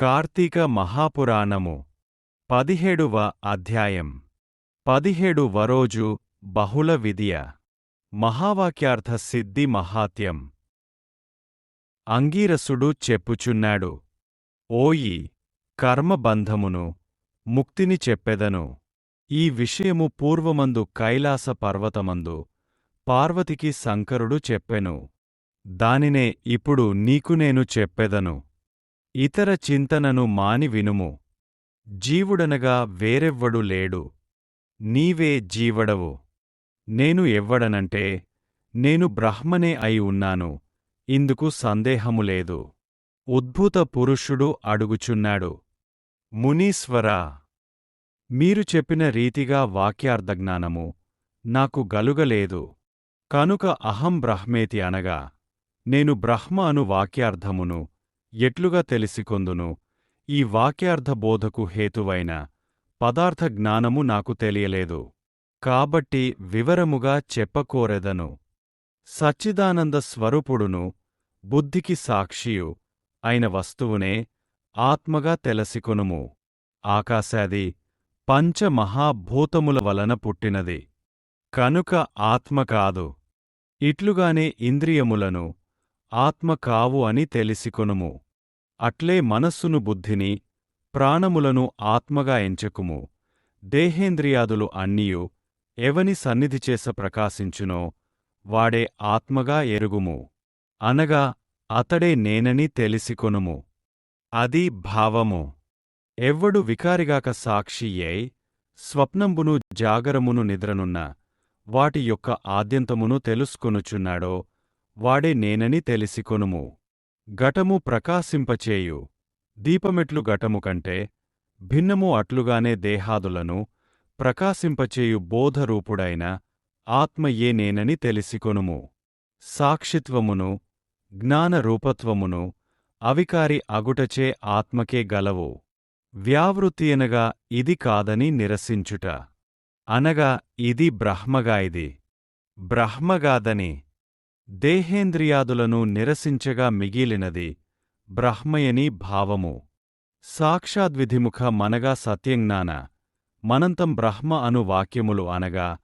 కార్తీక మహాపురాణము పదిహేడువ అధ్యాయం. పదిహేడు వరోజు బహుళ విద్య మహావాక్యార్థ సిద్ధి మహాత్యం అంగీరసుడు చెప్పుచున్నాడు ఓయి కర్మబంధమును ముక్తిని చెప్పెదను. ఈ విషయము పూర్వమందు కైలాస పర్వతమందు పార్వతికి శంకరుడు చెప్పెను. దానినే ఇప్పుడు నీకు నేను చెప్పెదను. ఇతర చింతనను మాని వినుము జీవుడనగా వేరెవ్వడు లేడు. నీవే జీవడవు. నేను ఎవ్వడనంటే నేను బ్రహ్మనే అయి ఉన్నాను. ఇందుకు సందేహము లేదు. ఉద్భుత పురుషుడు అడుగుచున్నాడు. మునీశ్వరా! మీరు చెప్పిన రీతిగా వాక్యార్థజ్ఞానము నాకు గలుగలేదు. కనుక అహం బ్రహ్మేతి అనగా నేను బ్రహ్మ అను వాక్యార్థమును ఎట్లుగా తెలిసికొందును? ఈ వాక్యార్థ బోధకు హేతువైన పదార్థ జ్ఞానము నాకు తెలియలేదు. కాబట్టి వివరముగా చెప్పకోరెదను. సచ్చిదానంద స్వరూపుడును బుద్ధికి సాక్షియు అయిన వస్తువునే ఆత్మగా తెలసికొనుము. ఆకాశాది పంచమహాభూతముల వలన పుట్టినది. కనుక ఆత్మ కాదు. ఇట్లుగానే ఇంద్రియములను ఆత్మ కావు అని తెలిసికొనుము. అట్లే మనస్సును బుద్ధిని ప్రాణములను ఆత్మగా ఎంచకుము. దేహేంద్రియాదులు అన్నియు ఎవని సన్నిధిచేస ప్రకాశించునో వాడే ఆత్మగా ఎరుగుము. అనగా అతడే నేనని తెలిసికొనుము. అది భావము. ఎవ్వడు వికారిగాక సాక్షియై స్వప్నంబును జాగరమును నిద్రనున్న వాటి యొక్క ఆద్యంతమును తెలుసుకొనుచున్నాడో వాడే నేనని తెలిసికొనుము. ఘటము ప్రకాశింపచేయు. దీపమెట్లు ఘటము కంటే భిన్నము అట్లుగానే దేహాదులను ప్రకాశింపచేయు బోధరూపుడైన ఆత్మయే నేనని తెలిసికొనుము. సాక్షిత్వమును జ్ఞానరూపత్వమును అవికారి అగుటచే ఆత్మకే గలవు. వ్యావృత్తియనగా ఇది కాదని నిరసించుట. అనగా ఇది బ్రహ్మగాయిది బ్రహ్మగాదని దేహేంద్రియాదులను నిరసించగా మిగిలినది బ్రహ్మయని భావము. సాక్షాద్విధిముఖ మనగా సత్యజ్ఞాన. మనంతం బ్రహ్మ అను వాక్యములు అనగా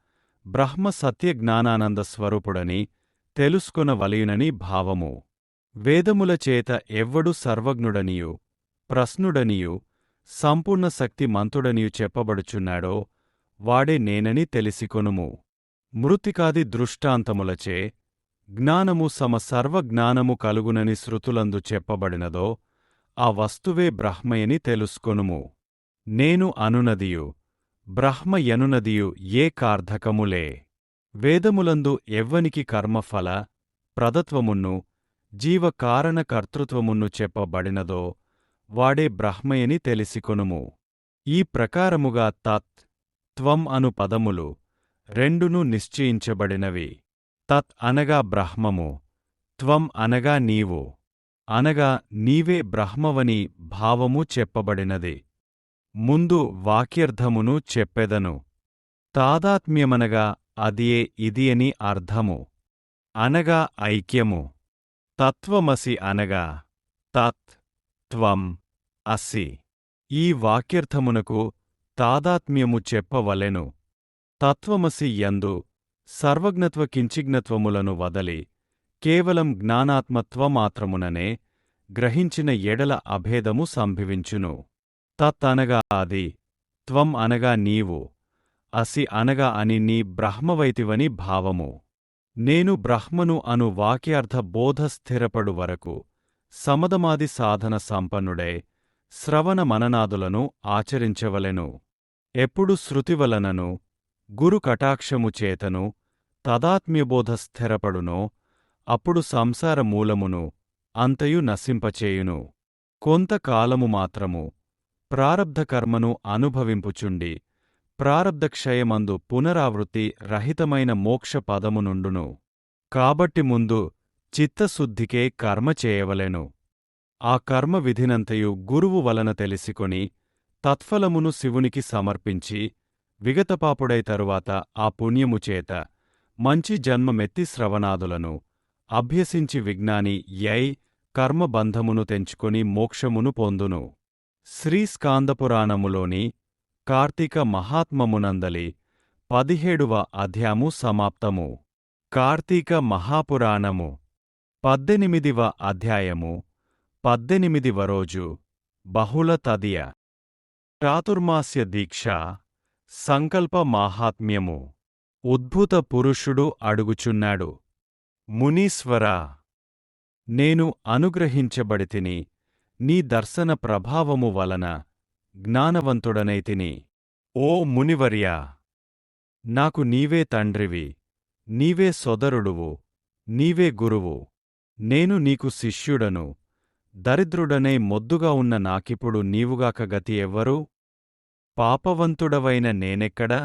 బ్రహ్మ సత్యజ్ఞానానంద స్వరూపుడని తెలుసుకొనవలయునని భావము. వేదముల చేత ఎవ్వడు సర్వజ్ఞుడనియు ప్రశ్నుడనియు సంపూర్ణ శక్తి మంతుడనియు చెప్పబడుచున్నాడో వాడే నేనని తెలిసికొనుము. మృతికాది దృష్టాంతములచే జ్ఞానము సమ సర్వజ్ఞానము కలుగునని శృతులందు చెప్పబడినదో ఆ వస్తువే బ్రహ్మయని తెలుసుకొనుము. నేను అనునదియు బ్రహ్మయనునదియు ఏ కార్ధకములే. వేదములందు ఎవ్వనికి కర్మఫల ప్రదత్వమున్ను జీవకారణ కర్తృత్వమున్ను చెప్పబడినదో వాడే బ్రహ్మయని తెలిసికొనుము. ఈ ప్రకారముగా తత్ త్వం అను పదములు రెండును నిశ్చయించబడినవి. తత్ అనగా బ్రహ్మము త్వం అనగా నీవు అనగా నీవే బ్రహ్మవని భావము చెప్పబడినది. ముందు వాక్యర్థమును చెప్పెదను. తాదాత్మ్యమనగా అదియే ఇదియని అర్థము. అనగా ఐక్యము. తత్వమసి అనగా తత్ త్వం అసి. ఈ వాక్యర్థమునకు తాదాత్మ్యము చెప్పవలెను. తత్వమసి యందు సర్వజ్ఞత్వ కించిజ్ఞత్వములను వదలి కేవలం జ్ఞానాత్మత్వమాత్రముననే గ్రహించిన ఎడల అభేదము సంభవించును. తత్ అనగా అది త్వం అనగా నీవు అసి అనగా అని నీ బ్రహ్మవైతివని భావము. నేను బ్రహ్మను అను వాక్యార్థ బోధ స్థిరపడు వరకు సమదమాది సాధన సంపన్నుడై శ్రవణ మననాదులను ఆచరించవలెను. ఎప్పుడు శృతివలనను గురు కటాక్షము చేతను తదాత్మ్యబోధ స్థిరపడునో అప్పుడు సంసార మూలమును అంతయు నశింపచేయును. కొంతకాలము మాత్రము ప్రారబ్ధకర్మను అనుభవింపుచుండి ప్రారబ్ధక్షయమందు పునరావృత్తి రహితమైన మోక్షపదమునుండును కాబట్టి ముందు చిత్తశుద్ధికే కర్మ చేయవలెను. ఆ కర్మ విధినంతయు గురువు వలన తెలిసికొని తత్ఫలమును శివునికి సమర్పించి విగతపాపుడై తరువాత ఆ పుణ్యముచేత మంచి జన్మమెత్తి శ్రవణాదులను అభ్యసించి విజ్ఞాని యై కర్మబంధమును తెంచుకొని మోక్షమును పొందును. శ్రీస్కాందపురాణములోని కార్తీక మహాత్మమునందలి పదిహేడువ అధ్యాయము సమాప్తము. కార్తీక మహాపురాణము పద్దెనిమిదివ అధ్యాయము పద్దెనిమిదివ రోజు బహుళ తదియ. చాతుర్మాస్య దీక్ష సంకల్ప మాహాత్మ్యము. ఉద్భుత పురుషుడు అడుగుచున్నాడు మునీశ్వరా నేను అనుగ్రహించబడితిని నీ దర్శన ప్రభావము వలన జ్ఞానవంతుడనైతిని ఓ మునివర్యా నాకు నీవే తండ్రివి నీవే సొదరుడువు నీవే గురువు. నేను నీకు శిష్యుడను దరిద్రుడనే మొద్దుగా ఉన్న నాకిప్పుడు నీవుగాక గతి ఎవ్వరు? పాపవంతుడవైన నేనెక్కడా?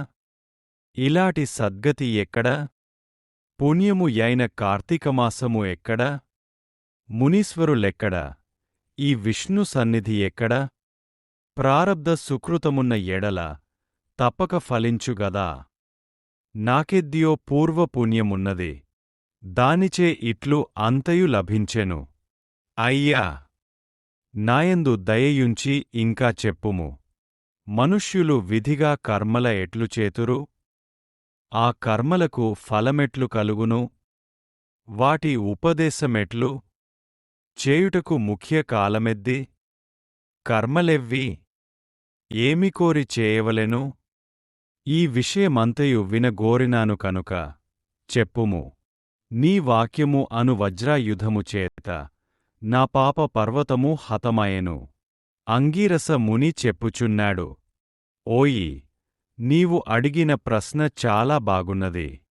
ఇలాటి సద్గతి ఎక్కడా? పుణ్యము యైన కార్తీకమాసము ఎక్కడా? మునీశ్వరులెక్కడా? ఈ విష్ణు సన్నిధి ఎక్కడా? ప్రారబ్ధ సుకృతమున్న ఎడల తప్పక ఫలించుగదా నాకెద్దియో పూర్వ పుణ్యమున్నది. దానిచే ఇట్లు అంతయు లభించెను. అయ్యా! నాయందు దయయుంచి ఇంకా చెప్పుము. మనుష్యులు విధిగా కర్మల ఎట్లు చేతురు? ఆ కర్మలకు ఫలమెట్లు కలుగును? వాటి ఉపదేశమెట్లు? చేయుటకు ముఖ్య కాలమెద్ది? కర్మలెవ్వి? ఏమి కోరి చేయవలెను? ఈ విషయమంతయు వినగోరినాను కనుక చెప్పుము. నీ వాక్యము అను వజ్రాయుధము చేత నా పాప పర్వతము హతమయెను. అంగీరస ముని చెప్పుచున్నాడు. ఓయి నీవు అడిగిన ప్రశ్న చాలా బాగున్నది.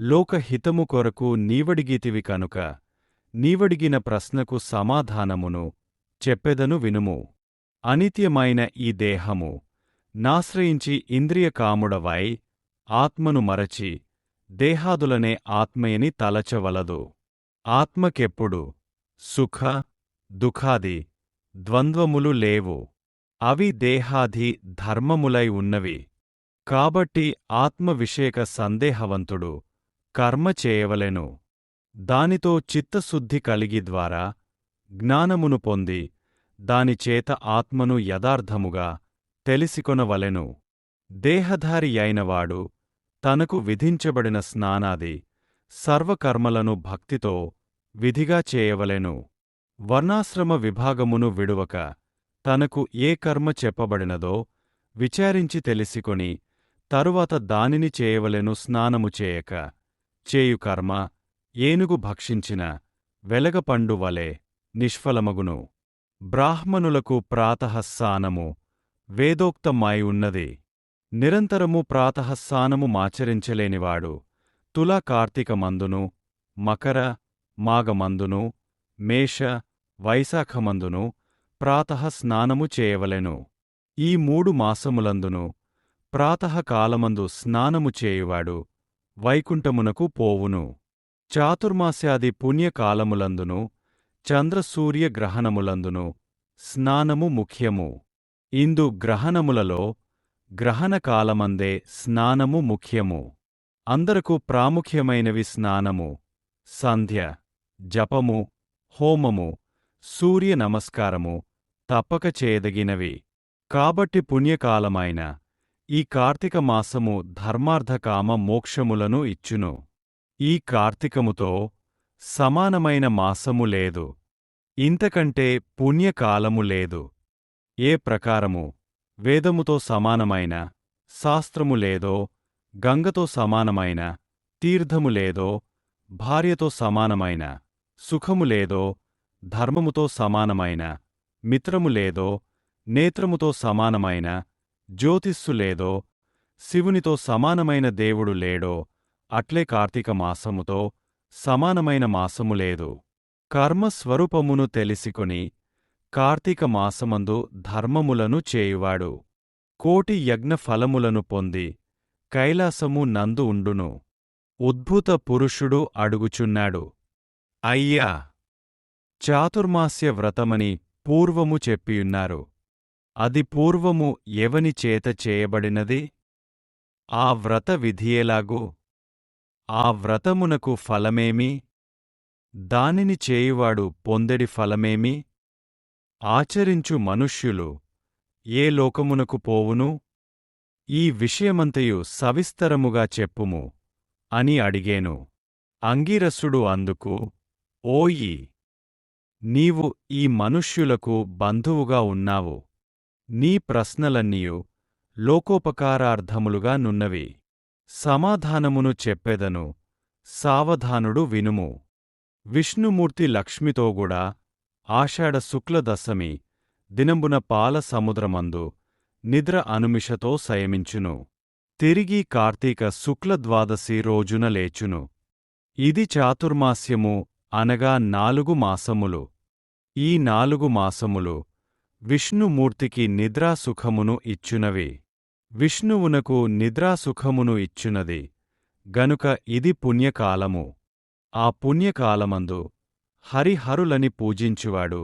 లోకహితము కొరకు నీవడిగితివి కనుక నీవడిగిన ప్రశ్నకు సమాధానమును చెప్పెదను వినుము. అనిత్యమైన ఈ దేహము నాశ్రయించి ఇంద్రియకాముడవై ఆత్మను మరచి దేహాదులనే ఆత్మయని తలచవలదు. ఆత్మకెప్పుడు? సుఖ దుఃఖాది ద్వంద్వములు లేవు. అవి దేహాది ధర్మములై ఉన్నవి. కాబట్టి ఆత్మవిషేక సందేహవంతుడు కర్మ చేయవలెను. దానితో చిత్తశుద్ధి కలిగి ద్వారా జ్ఞానమును పొంది దానిచేత ఆత్మను యథార్థముగా తెలిసికొనవలెను. దేహధారి అయినవాడు తనకు విధించబడిన స్నానాది సర్వకర్మలను భక్తితో విధిగా చేయవలెను. వర్ణాశ్రమ విభాగమును విడువక తనకు ఏ కర్మ చెప్పబడినదో విచారించి తెలిసికొని తరువాత దానిని చేయవలెను స్నానము చేయక. చేయు కర్మ ఏనుగు భక్షించిన వెలగపండు వలె నిష్ఫలమగును. బ్రాహ్మణులకు ప్రాతఃస్నానము వేదోక్తమై ఉన్నది. నిరంతరము ప్రాతఃస్నానము మాచరించలేనివాడు తులా కార్తీకమందును మకర మాఘమందును మేష వైశాఖమందును ప్రాతః స్నానము చేయవలెను. ఈ మూడు మాసములందును ప్రాతకాలమందు స్నానము చేయువాడు వైకుంఠమునకు పోవును. చాతుర్మాస్యాది పుణ్యకాలములందును చంద్రసూర్య గ్రహణములందును స్నానము ముఖ్యము. ఇందు గ్రహణములలో గ్రహణకాలమందే స్నానము ముఖ్యము. అందరకు ప్రాముఖ్యమైనవి స్నానము సంధ్య జపము హోమము సూర్య నమస్కారము తప్పక చేయదగినవి. కాబట్టి పుణ్యకాలమైన ఈ కార్తీక మాసము ధర్మార్థకామ మోక్షములను ఇచ్చును. ఈ కార్తీకముతో సమానమైన మాసము లేదు. ఇంతకంటే పుణ్యకాలము లేదు. ఏ ప్రకారము? వేదముతో సమానమైన శాస్త్రము లేదో గంగతో సమానమైన తీర్థము లేదో భార్యతో సమానమైన సుఖము లేదో ధర్మముతో సమానమైన మిత్రము లేదో నేత్రముతో సమానమైన జ్యోతిస్సు లేదో శివునితో సమానమైన దేవుడు లేడో అట్లే కార్తీక మాసముతో సమానమైన మాసము లేదు. కర్మస్వరూపమును తెలిసికొని కార్తీక మాసమందు ధర్మములను చేయువాడు. కోటి యజ్ఞ ఫలములను పొంది కైలాసము నందు ఉండును. ఉద్భుత పురుషుడు అడుగుచున్నాడు. అయ్యా! చాతుర్మాస్య వ్రతమని పూర్వము చెప్పియున్నారు. అది పూర్వము ఎవని చేత చేయబడినది? ఆ వ్రత విధియేలాగు. ఆ వ్రతమునకు ఫలమేమి? దానిని చేయువాడు పొందెడి ఫలమేమి? ఆచరించు మనుష్యులు ఏ లోకమునకు పోవును? ఈ విషయమంతయు సవిస్తరముగా చెప్పుము అని అడిగేను. అంగీరసుడు అందుకు ఓయి! నీవు ఈ మనుష్యులకు బంధువుగా ఉన్నావు. నీ ప్రశ్నలన్నీయు లోకోపకారార్థములుగా నున్నవి. సమాధానమును చెప్పెదను సావధానుడు వినుము. విష్ణుమూర్తి లక్ష్మితోగుడా ఆషాఢ శుక్లదశమి దినంబున పాల సముద్రమందు నిద్ర అనుమిషతో సయమించును తిరిగి కార్తీక శుక్లద్వాదశి రోజున లేచును. ఇది చాతుర్మాస్యము అనగా నాలుగు మాసములు. ఈ నాలుగు మాసములు విష్ణుమూర్తికి నిద్రాసుఖమును ఇచ్చునవి. విష్ణువునకు నిద్రాసుఖమును ఇచ్చునది. గనుక ఇది పుణ్యకాలము. ఆ పుణ్యకాలమందు హరిహరులని పూజించువాడు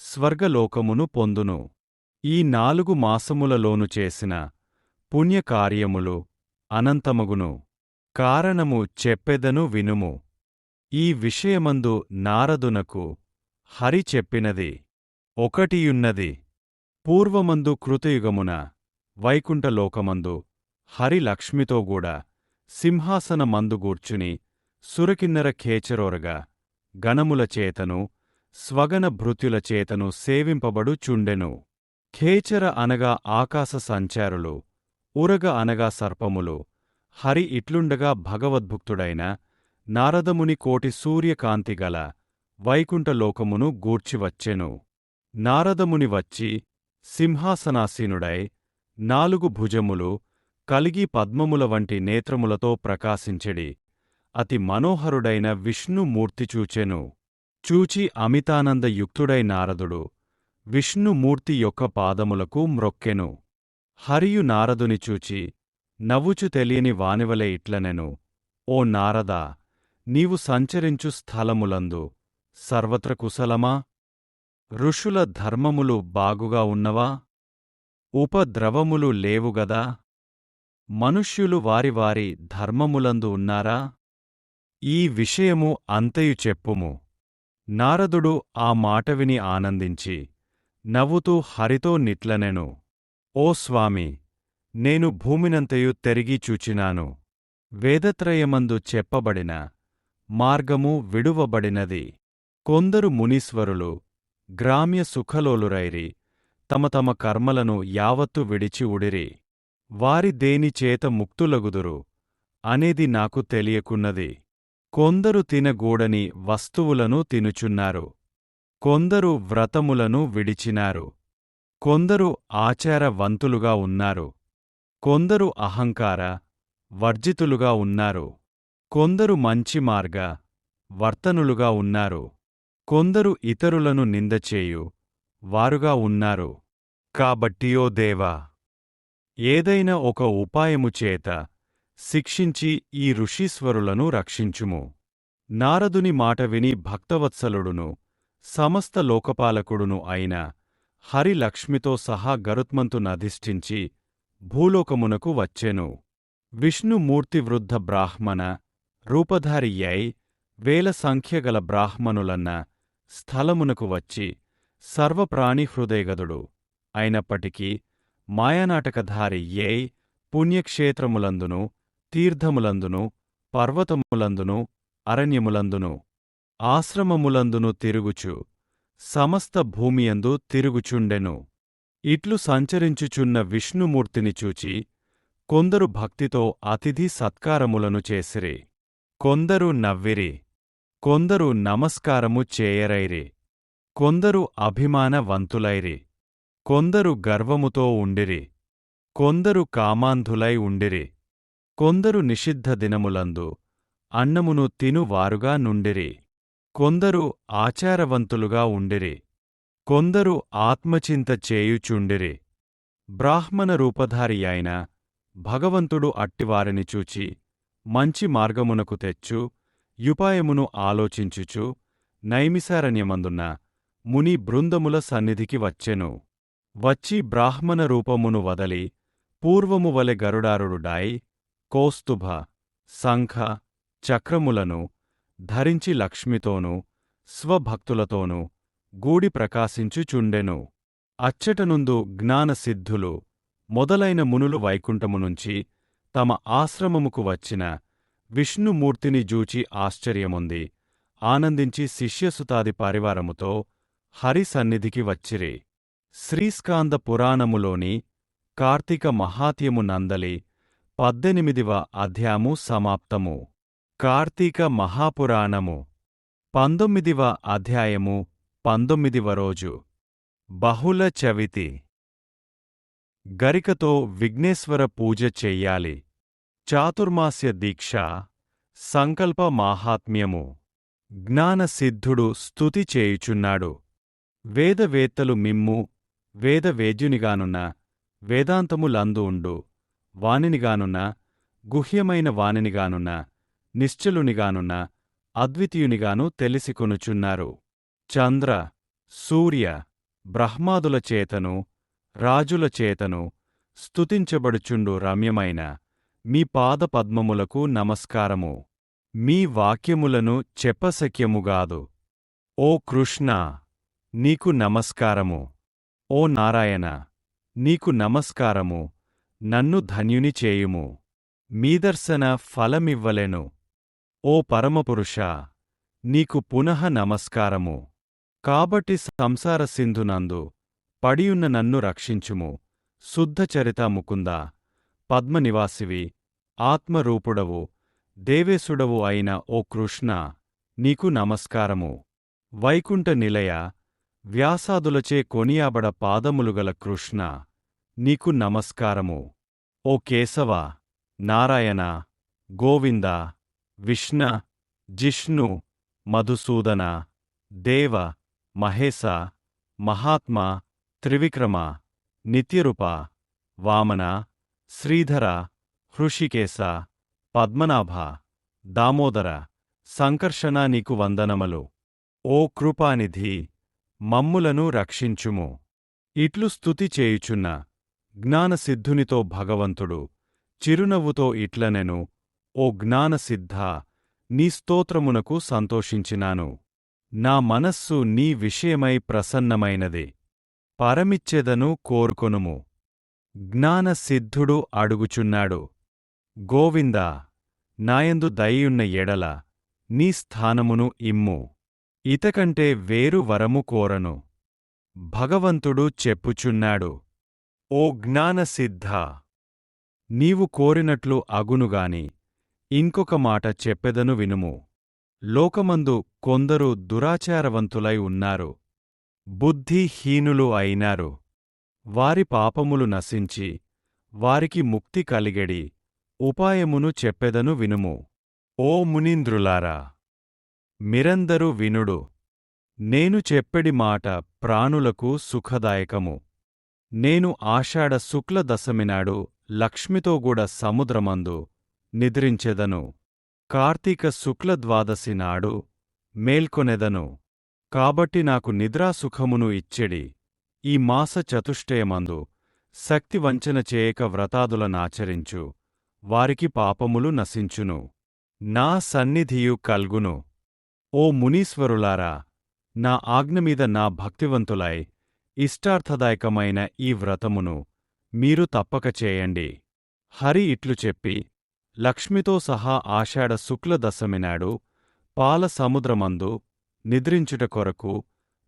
స్వర్గలోకమును పొందును. ఈ నాలుగు మాసములలోను చేసిన పుణ్యకార్యములు అనంతమగును. కారణము చెప్పెదను వినుము. ఈ విషయమందు నారదునకు హరి చెప్పినది ఒకటియున్నది. పూర్వమందు కృతయుగమున వైకుంఠలోకమందు హరి లక్ష్మితోగూడ సింహాసనమందుగూర్చుని సురకిన్నర ఖేచరోరగా గణములచేతను స్వగన భృత్యులచేతను సేవింపబడు చుండెను. ఖేచర అనగా ఆకాశ సంచారులు ఉరగ అనగా సర్పములు హరి ఇట్లుండగా భగవద్భుక్తుడైన నారదముని కోటి సూర్యకాంతిగల వైకుంఠలోకమును గూర్చివచ్చెను. నారదముని వచ్చి సింహాసనాసీనుడై నాలుగు భుజములు కలిగి పద్మముల వంటి నేత్రములతో ప్రకాశించెడి. అతి మనోహరుడైన విష్ణుమూర్తి చూచెను చూచి అమితానందయుక్తుడై నారదుడు విష్ణుమూర్తి యొక్క పాదములకు మ్రొక్కెను. హరియు నారదుని చూచి నవ్వుచు తెలియని వానివలే ఇట్లనెను. ఓ నారదా! నీవు సంచరించు స్థలములందు సర్వత్ర కుశలమా? ఋషుల ధర్మములు బాగుగా ఉన్నవా? ఉపద్రవములు లేవుగదా మనుష్యులు వారివారి ధర్మములందు ఉన్నారా? ఈ విషయము అంతయు చెప్పుము. నారదుడు ఆ మాట విని ఆనందించి నవ్వుతూ హరితో నిట్లనెను ఓ స్వామి నేను భూమినంతయు తెరిగి చూచినాను. వేదత్రయమందు చెప్పబడిన మార్గము విడువబడినది. కొందరు మునీశ్వరులు గ్రామ్య సుఖలోలురైరి తమ తమ కర్మలను యావత్తు విడిచి ఉడిరి. వారి దేనిచేత ముక్తులగుదురు? అనేది నాకు తెలియకున్నది. కొందరు తినగూడని వస్తువులను తినుచున్నారు. కొందరు వ్రతములను విడిచినారు. కొందరు ఆచారవంతులుగా ఉన్నారు. కొందరు అహంకార వర్జితులుగా ఉన్నారు. కొందరు మంచి మార్గ వర్తనులుగా ఉన్నారు. కొందరు ఇతరులను నిందచేయు వారుగా ఉన్నారు. కాబట్టియో దేవా ఏదైనా ఒక ఉపాయము చేత శిక్షించి ఈ ఋషీశ్వరులను రక్షించుము. నారదుని మాట విని భక్తవత్సలుడును సమస్త లోకపాలకుడును అయిన హరి లక్ష్మితో సహా గరుత్మంతునధిష్ఠించి భూలోకమునకు వచ్చెను. విష్ణుమూర్తి వృద్ధ బ్రాహ్మణ రూపధారియై వేల సంఖ్యగల బ్రాహ్మణులన్న స్థలమునకు వచ్చి సర్వప్రాణి హృదయగదుడు. అయినప్పటికీ మాయానాటకధారి ఏయ్ పుణ్యక్షేత్రములందును తీర్థములందును పర్వతములందును అరణ్యములందును ఆశ్రమములందును తిరుగుచు సమస్త భూమియందు తిరుగుచుండెను. ఇట్లు సంచరించుచున్న విష్ణుమూర్తిని చూచి కొందరు భక్తితో అతిథి సత్కారములను చేసిరి. కొందరు నవ్విరి కొందరు నమస్కారము చేయరైరి కొందరు అభిమానవంతులైరి కొందరు గర్వముతో ఉండిరి కొందరు కామాంధులై ఉండిరి కొందరు నిషిద్ధ దినములందు అన్నమును తినువారుగా నుండిరి కొందరు ఆచారవంతులుగా ఉండిరి కొందరు ఆత్మచింత చేయుచుండిరి. బ్రాహ్మణ రూపధారి అయిన భగవంతుడు అట్టివారిని చూచి మంచి మార్గమునకు తెచ్చు యుపాయమును ఆలోచించుచు నైమిసారణ్యమందున్న ముని బృందముల సన్నిధికి వచ్చెను. వచ్చి బ్రాహ్మణ రూపమును వదలి పూర్వము వలె గరుడారుడుడాయి కోస్తుభ శంఖ చక్రములను ధరించి లక్ష్మితోనూ స్వభక్తులతోనూ గూడి ప్రకాశించుచుండెను. అచ్చటనుందు జ్ఞానసిద్ధులు మొదలైన మునులు వైకుంఠమునుంచి తమ ఆశ్రమముకు వచ్చిన విష్ణుమూర్తిని జూచి ఆశ్చర్యముంది. ఆనందించి శిష్యసుతాది పరివారముతో హరి సన్నిధికి వచ్చిరి. శ్రీస్కాంద పురాణములోని కార్తీక మహాత్యము నందలి పద్దెనిమిదివ అధ్యాయము సమాప్తము. కార్తీక మహాపురాణము పంతొమ్మిదివ అధ్యాయము పంతొమ్మిదివ రోజు. బహుళ చవితి. గరికతో విఘ్నేశ్వర పూజ చెయ్యాలి. చాతుర్మాస్య దీక్ష సంకల్ప మాహాత్మ్యము. జ్ఞానసిద్ధుడు స్తుతి చేయుచున్నాడు. వేదవేత్తలు మిమ్ము వేదవేద్యునిగానున్న వేదాంతములందు ఉండు వానినిగానున్న గుహ్యమైన వానినిగానున్న నిశ్చలునిగానున్న అద్వితీయునిగాను తెలిసికొనుచున్నారు. చంద్ర సూర్య బ్రహ్మాదుల చేతను రాజుల చేతను స్తుతించబడుచుండు రమ్యమైన మీ పాదపద్మములకు నమస్కారము. మీ వాక్యములను చెప్పశక్యముగాదు ఓ కృష్ణ నీకు నమస్కారము. ఓ నారాయణ నీకు నమస్కారము. నన్ను ధన్యుని చేయుము. మీదర్శన ఫలమివ్వలెను. ఓ పరమపురుష నీకు పునః నమస్కారము. కాబట్టి సంసార సింధునందు పడియున్న నన్ను రక్షించుము. శుద్ధచరిత ముకుంద. పద్మనివాసివి. ఆత్మరూపుడవు. దేవేశుడవు అయిన ఓ కృష్ణ. నీకు నమస్కారము. వైకుంఠ నిలయ. వ్యాసాదులచే కొనియాబడ పాదములుగల కృష్ణ. నీకు నమస్కారము. ఓ కేశవ. నారాయణ. గోవింద. విష్ణ. జిష్ణు. మధుసూదన. దేవ. మహేశ. మహాత్మా. త్రివిక్రమ నిత్యరూప వామన శ్రీధర హృషికేశ పద్మనాభ దామోదర సంకర్షణ నీకు వందనములు. ఓ కృపానిధి మమ్ములను రక్షించుము. ఇట్లు స్తుతి చేయుచున్న జ్ఞానసిద్ధునితో భగవంతుడు చిరునవ్వుతో ఇట్లనెను ఓ జ్ఞానసిద్ధ నీ స్తోత్రమునకు సంతోషించినాను. నా మనస్సు నీ విషయమై ప్రసన్నమైనది. పరమిచ్చెదను కోరుకొనుము. జ్ఞానసిద్ధుడు అడుగుచున్నాడు. గోవిందా నాయందు దయ్యున్న ఎడల నీ స్థానమును ఇమ్ము. ఇతకంటే వేరు వరము కోరను. భగవంతుడు చెప్పుచున్నాడు. ఓ జ్ఞానసిద్ధ నీవు కోరినట్లు అగునుగాని ఇంకొక మాట చెప్పెదను వినుము. లోకమందు కొందరు దురాచారవంతులై ఉన్నారు. బుద్ధిహీనులు అయినారు. వారి పాపములు నశించి వారికి ముక్తి కలిగెడి ఉపాయమును చెప్పెదను వినుము. ఓ మునీంద్రులారా! మిరందరు వినుడు. నేను చెప్పెడి మాట ప్రాణులకు సుఖదాయకము. నేను ఆషాఢ శుక్ల దశమినాడు లక్ష్మితోగూడ సముద్రమందు నిద్రించెదను. కార్తీక శుక్ల ద్వాదశి నాడు మేల్కొనెదను. కాబట్టి నాకు నిద్రాసుఖమును ఇచ్చెడి. ఈ మాస చతుష్టయమందు శక్తి వంచన చేయక వ్రతాదులనాచరించు వారికి పాపములు నశించును. నా సన్నిధియు కల్గును. ఓ మునీశ్వరులారా నా ఆజ్ఞమీద నా భక్తివంతులై ఇష్టార్థదాయకమైన ఈ వ్రతమును మీరు తప్పక చేయండి. హరి ఇట్లు చెప్పి లక్ష్మితో సహా ఆషాఢ శుక్ల దశమినాడు పాల సముద్రమందు నిద్రించుట కొరకు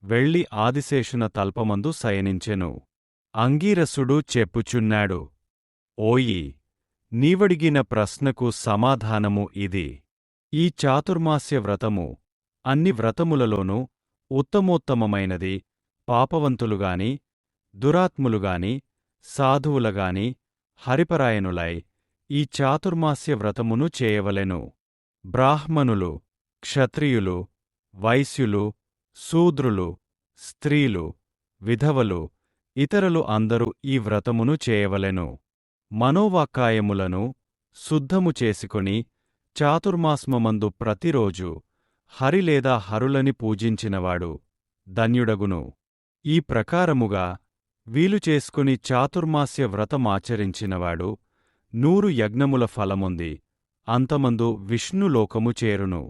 వెళ్ళి ఆదిశేషున తల్పమందు శయనించెను. అంగీరసుడు చెప్పుచున్నాడు ఓయి నీవడిగిన ప్రశ్నకు సమాధానము ఇది. ఈ చాతుర్మాస్య వ్రతము అన్ని వ్రతములలోనూ ఉత్తమోత్తమమైనది. పాపవంతులుగాని దురాత్ములుగాని సాధువులగాని హరిపరాయణులై ఈ చాతుర్మాస్య వ్రతమును చేయవలెను. బ్రాహ్మణులు క్షత్రియులు వైశ్యులు శూద్రులు స్త్రీలు విధవలు ఇతరులు అందరూ ఈ వ్రతమును చేయవలెను. మనోవాక్కాయములను శుద్ధము చేసుకొని చాతుర్మాస్మమందు ప్రతిరోజు హరి లేదా హరులని పూజించినవాడు ధన్యుడగును. ఈ ప్రకారముగా వీలు చేసుకుని చాతుర్మాస్య వ్రతమాచరించినవాడు నూరు యజ్ఞముల ఫలముంది. అంతమందు విష్ణులోకము చేరును.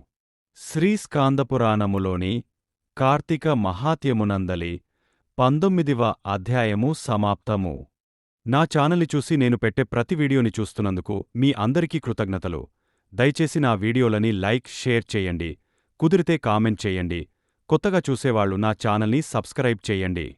శ్రీస్కాందపురాణములోని కార్తీక మహాత్యమునందలి పంతొమ్మిదివ అధ్యాయము సమాప్తము. నా ఛానల్ని చూసి నేను పెట్టే ప్రతి వీడియోని చూస్తున్నందుకు మీ అందరికీ కృతజ్ఞతలు. దయచేసి నా వీడియోలని లైక్ షేర్ చేయండి. కుదిరితే కామెంట్ చేయండి. కొత్తగా చూసేవాళ్ళు నా ఛానల్ని సబ్స్క్రైబ్ చేయండి.